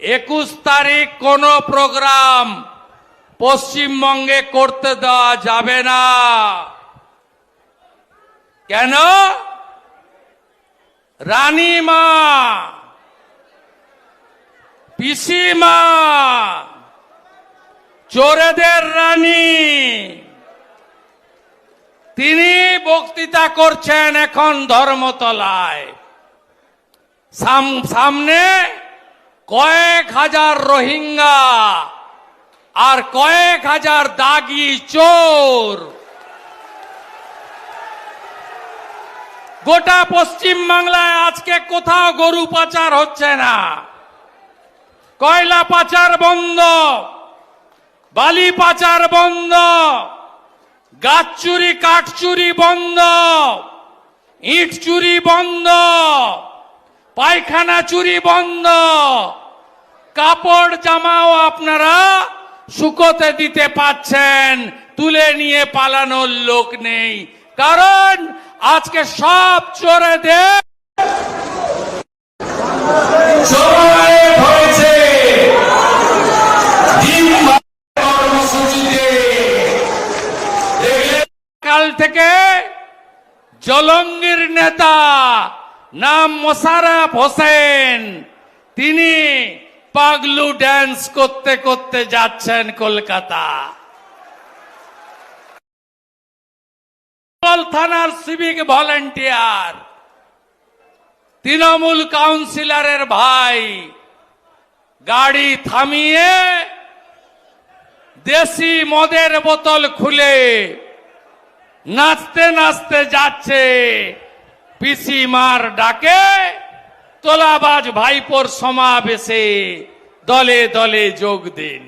একুশ তারিখ কোনো প্রোগ্রাম পশ্চিমবঙ্গে করতে দেওয়া যাবে না। কেন? রানীমা, পিসিমা, চোরেদের রানী, তিনি বক্তৃতা করছেন এখন ধর্মতলায়। সাম- সামনে কয়েক হাজার রোহিঙ্গা আর কয়েক হাজার দাগি চোর। গোটা পশ্চিম বাংলায় আজকে কোথাও গরু পাচার হচ্ছে না। কয়লা পাচার বন্ধ, বালি পাচার বন্ধ, গাছ চুরি, কাঠ চুরি বন্ধ, ইট চুরি বন্ধ। পায়খানা চুরি বন্ধ। কাপড় জামাও আপনারা শুকোতে দিতে পাচ্ছেন তুলে নিয়ে পালানোর লোক নেই। কারণ আজকে সব কর্মসূচিতে। দেখলেন কাল থেকে জলঙ্গির নেতা নাম মোশারফ হোসেন। তিনি পাগলু ড্যান্স করতে করতে যাচ্ছেন কলকাতা। থানার সিভিক ভলেন্টিয়ার তৃণমূল কাউন্সিলরের ভাই, গাড়ি থামিয়ে দেশি মদের বোতল খুলে নাচতে নাচতে যাচ্ছে। পিসিমার ডাকে তোলাবাজ ভাইপোর সমাবেশে দলে দলে যোগ দিন।